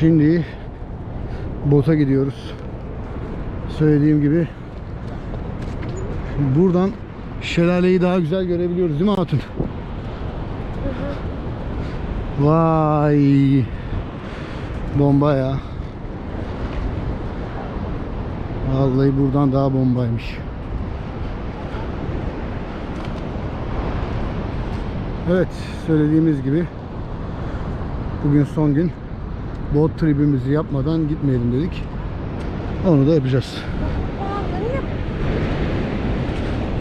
Şimdi bota gidiyoruz. Söylediğim gibi buradan şelaleyi daha güzel görebiliyoruz değil mi Hatun? Vay bomba ya. Vallahi buradan daha bombaymış. Evet söylediğimiz gibi bugün son gün bot tribimizi yapmadan gitmeyelim dedik. Onu da yapacağız.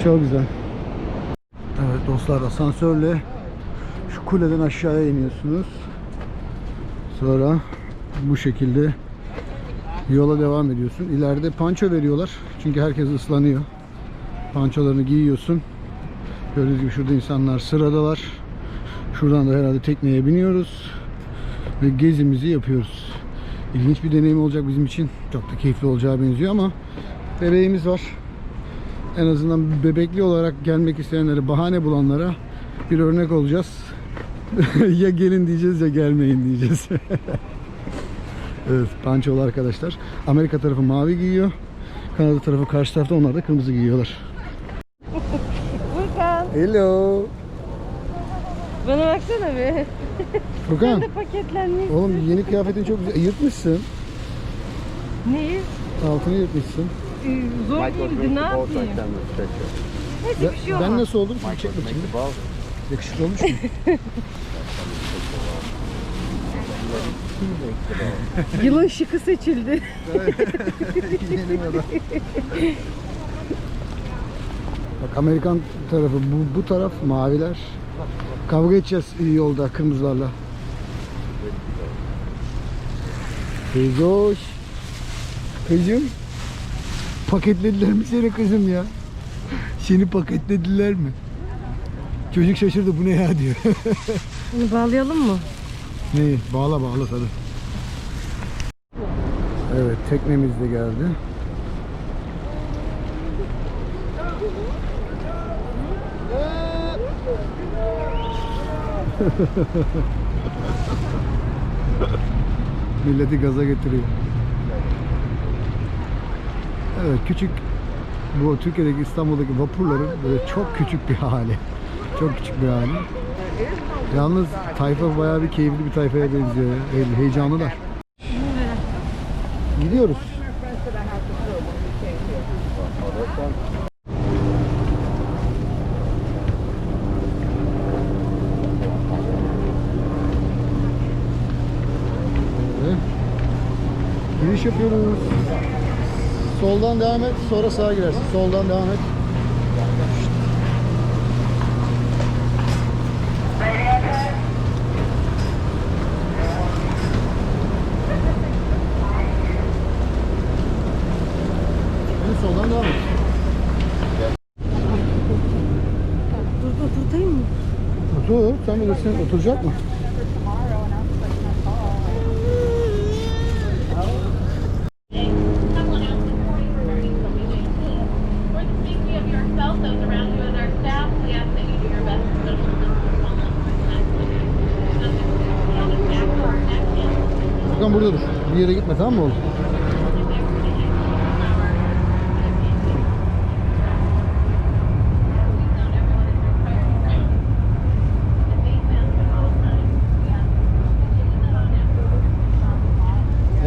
Çok güzel. Evet dostlar asansörle şu kuleden aşağıya iniyorsunuz. Sonra bu şekilde yola devam ediyorsun. İleride panço veriyorlar. Çünkü herkes ıslanıyor. Pançolarını giyiyorsun. Gördüğünüz gibi şurada insanlar sıradalar. Şuradan da herhalde tekneye biniyoruz. Ve gezimizi yapıyoruz. İlginç bir deneyim olacak bizim için. Çok da keyifli olacağı benziyor ama bebeğimiz var. En azından bebekli olarak gelmek isteyenlere, bahane bulanlara bir örnek olacağız. ya gelin diyeceğiz ya gelmeyin diyeceğiz. evet, pançolu arkadaşlar. Amerika tarafı mavi giyiyor. Kanada tarafı karşı tarafta onlar da kırmızı giyiyorlar. Hello. Bana baksana bir. Furkan. Sen de paketlenmiş. Oğlum yeni kıyafetin çok güzel. Yırtmışsın. Neyi? Altını yırtmışsın. Ee, Zor değildi ne yapayım? Neyse Ya, bir şey ben olmaz. nasıl oldum? Bir çek bakayım. Yakışıklı olmuş mu? Yılın şıkı seçildi. Bak Amerikan tarafı bu, bu taraf maviler. Kavga edeceğiz yolda kırmızılarla. Kızhoş. Kızım. Paketlediler mi seni kızım ya? Seni paketlediler mi? Çocuk şaşırdı bu ne ya diyor. Bunu bağlayalım mı? Neyi? Bağla bağla tabii. Evet teknemiz de geldi. Milleti gaza getiriyor. Evet küçük bu Türkiye'deki İstanbul'daki vapurların böyle çok küçük bir hali. Çok küçük bir hali. Yalnız tayfa bayağı bir keyifli bir tayfaya benziyor. Heyecanlılar. Gidiyoruz. Evet. Giriş yapıyoruz. Soldan devam et, sonra sağa girersin. Soldan devam et. En soldan devam et. Dur dur tutayım mı? Otur, sen bilirsin. Oturacak mı? Furkan burada dur. Bir yere gitme tamam mı oğlum?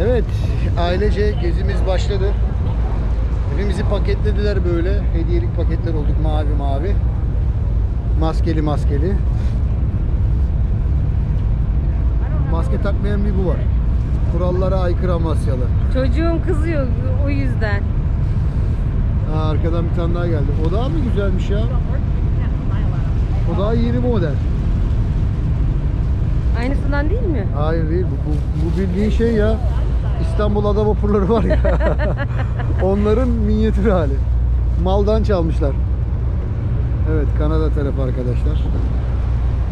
Evet, ailece gezimiz başladı. Hepimizi paketlediler böyle. Hediyelik paketler olduk mavi mavi. Maskeli maskeli. Maske takmayan bir bu var. Kurallara aykırı Amasyalı. Çocuğum kızıyor o yüzden. Ha, arkadan bir tane daha geldi. O daha mı güzelmiş ya? O daha yeni model. Aynısından değil mi? Hayır değil. Bu, bu, bu bildiğin şey ya. İstanbul ada vapurları var ya. Onların minyatür hali. Maldan çalmışlar. Evet Kanada tarafı arkadaşlar.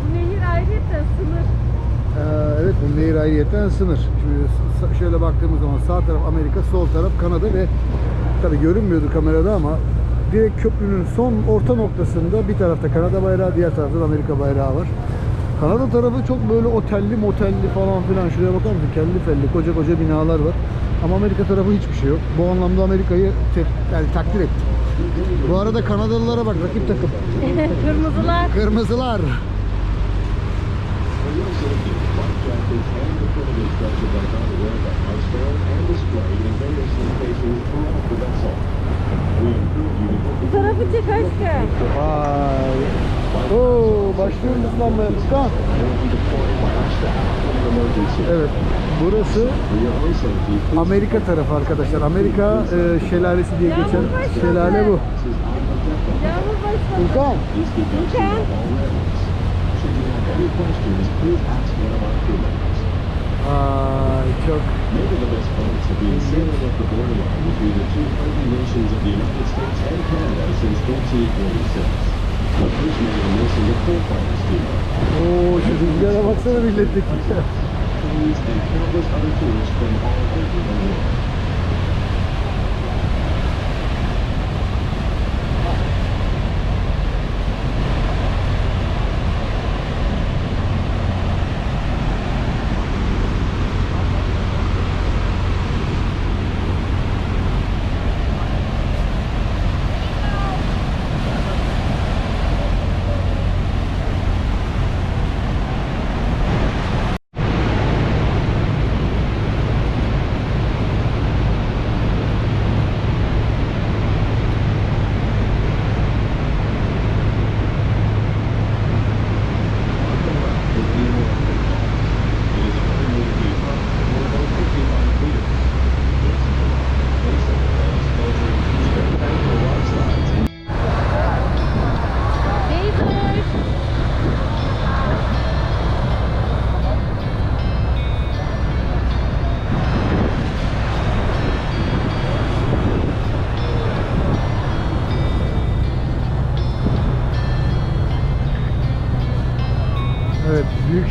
Bu nehir ayrıca sınır. Ee, evet bu nehir ayrıyetten sınır. Şimdi şöyle baktığımız zaman sağ taraf Amerika, sol taraf Kanada ve tabi görünmüyordu kamerada ama direkt köprünün son orta noktasında bir tarafta Kanada bayrağı, diğer tarafta Amerika bayrağı var. Kanada tarafı çok böyle otelli motelli falan filan. Şuraya bakar mısın? Kelli felli koca koca binalar var. Ama Amerika tarafı hiçbir şey yok. Bu anlamda Amerika'yı yani takdir ettim. Bu arada Kanadalılara bak rakip takım. Kırmızılar. Kırmızılar. Tarafı çek aşkım. Vay. Oo, başlıyoruz ıslanmaya Furkan. Evet. Burası Amerika tarafı arkadaşlar. Amerika e, şelalesi diye geçen şelale bu. Yağmur başladı. Any questions, please ask one of our crew members. Uh, çok... Maybe the best points of the assailing of the border line would between the two friendly nations of the United States and Canada since 1846. Ooo şu rüzgara baksana milletteki.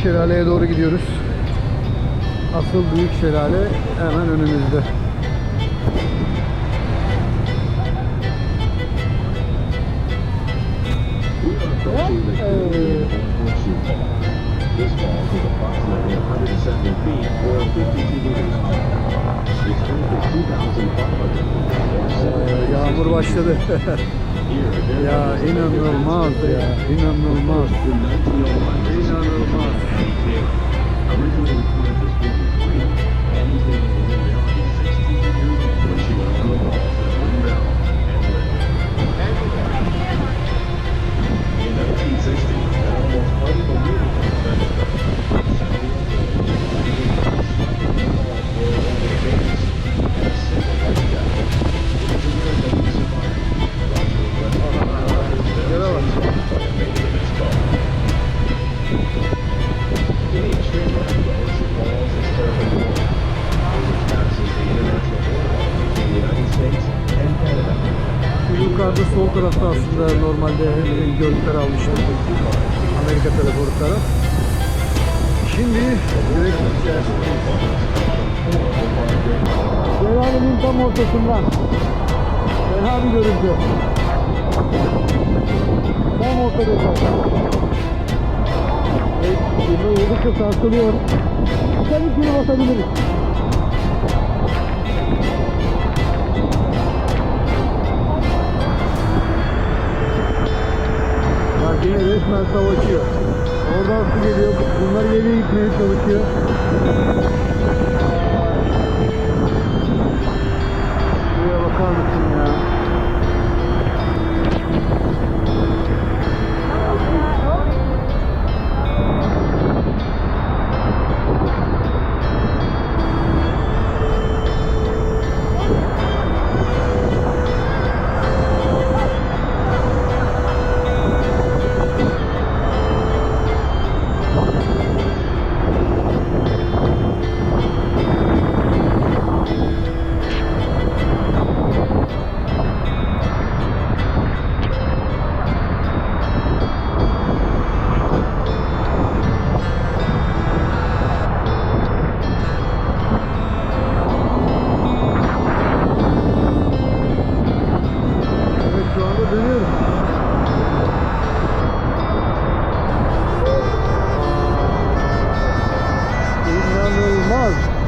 Şelaleye doğru gidiyoruz. Asıl büyük şelale hemen önümüzde. We are approaching the Canadian Horseshoe Fall. This falls is approximately 170 feet or 52 meters tall. Its width is 2,500 or Ee, 760 Yağmur başladı. Ya inanılmaz ya, inanılmaz. In 1901, this İnanılmaz. Görüntüler almıştık. Amerika taraf. Şimdi direkt tam ortasından. Fena bir görüntü. Tam ortadayız. Evet, şimdi oldukça sarsılıyor. Tabii ki basabiliriz. Yine resmen savaşıyor. Oradan su geliyor. Bunlar geriye gitmeye çalışıyor. olmaz.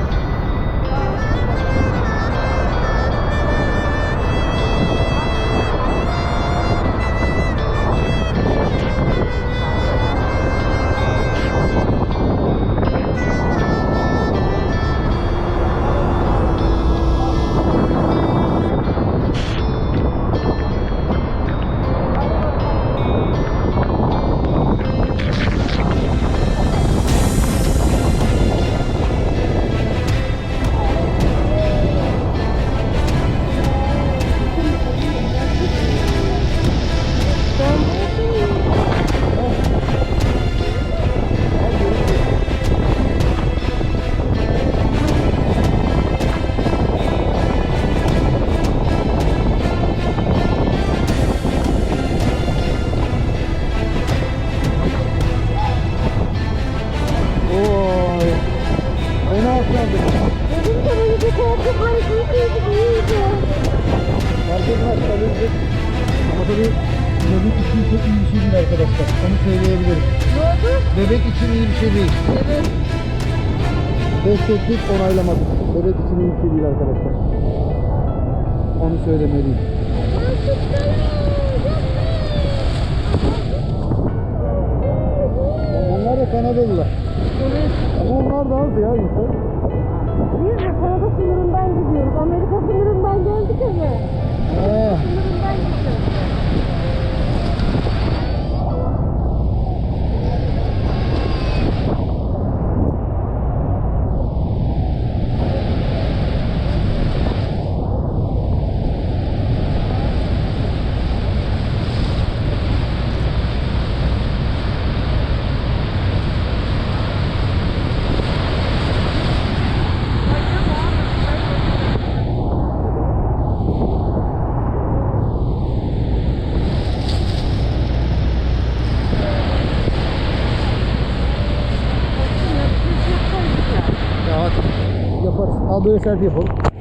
Ama tabii bebek için çok iyi bir şey değil arkadaşlar. Onu söyleyebilirim. Ne oldu? Bebek için iyi bir şey değil. Evet. Desteklik onaylamadık. Bebek için iyi bir şey değil arkadaşlar. Onu söylemeliyim. Onlar da Kanadalılar. Evet. Ama onlar da az ya insan. Biz de Kanada sınırından gidiyoruz. Amerika sınırından geldik eve. Ha. Sınırından gidiyoruz. Bước 蜂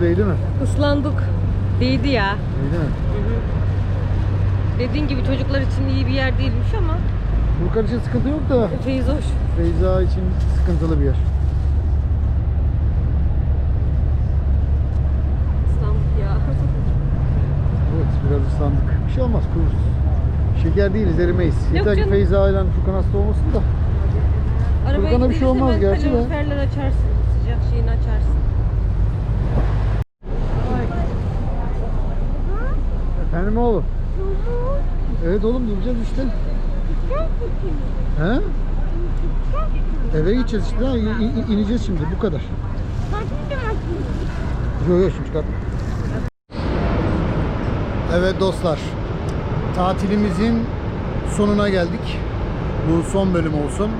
Değdi mi? Islandık. Değdi ya. Değdi mi? Dediğin gibi çocuklar için iyi bir yer değilmiş ama Furkan için sıkıntı yok da Feyiz hoş. Feyza için sıkıntılı bir yer. Islandık ya. Evet biraz ıslandık. Bir şey olmaz kururuz. Şeker değiliz erimeyiz. Yeter ki canım. Feyza ile Furkan hasta olmasın da. Arabaya Furkan'a bir şey olmaz gerçi de. kaloriferler açarsın. Sıcak şeyini açarsın. Efendim oğlum? Evet oğlum duracağız işte. He? Eve gideceğiz işte. Ha, in- ineceğiz şimdi bu kadar. Yok yok şimdi çıkartma. Evet dostlar. Tatilimizin sonuna geldik. Bu son bölüm olsun.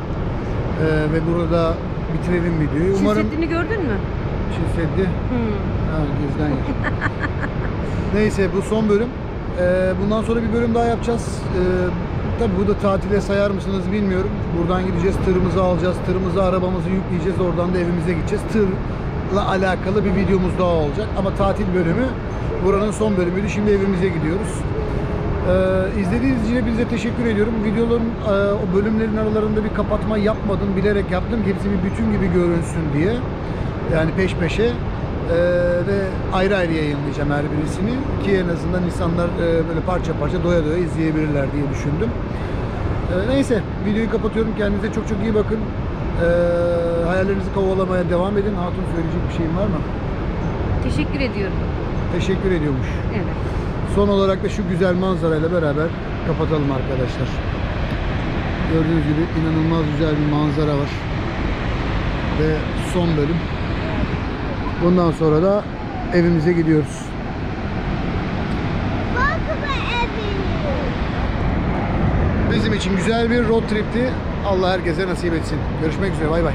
Ee, ve burada bitirelim videoyu. Umarım Çizsettiğini gördün mü? Çin Seddi. Hmm. Ha, gezden yer. Neyse bu son bölüm. Ee, bundan sonra bir bölüm daha yapacağız. Ee, tabii bu da tatile sayar mısınız bilmiyorum. Buradan gideceğiz, tırımızı alacağız, tırımızı arabamızı yükleyeceğiz, oradan da evimize gideceğiz. Tırla alakalı bir videomuz daha olacak. Ama tatil bölümü buranın son bölümüydü. Şimdi evimize gidiyoruz. Ee, izlediğiniz için hepinize teşekkür ediyorum. Videoların e, o bölümlerin aralarında bir kapatma yapmadım. Bilerek yaptım. Hepsi bir bütün gibi görünsün diye. Yani peş peşe. Ee, ve ayrı ayrı yayınlayacağım her birisini. Ki en azından insanlar e, böyle parça parça doya doya izleyebilirler diye düşündüm. Ee, neyse videoyu kapatıyorum. Kendinize çok çok iyi bakın. Ee, hayallerinizi kovalamaya devam edin. Hatun söyleyecek bir şeyin var mı? Teşekkür ediyorum. Teşekkür ediyormuş. Evet. Son olarak da şu güzel manzarayla beraber kapatalım arkadaşlar. Gördüğünüz gibi inanılmaz güzel bir manzara var. Ve son bölüm. Bundan sonra da evimize gidiyoruz. Bizim için güzel bir road trip'ti. Allah herkese nasip etsin. Görüşmek üzere. Bay bay.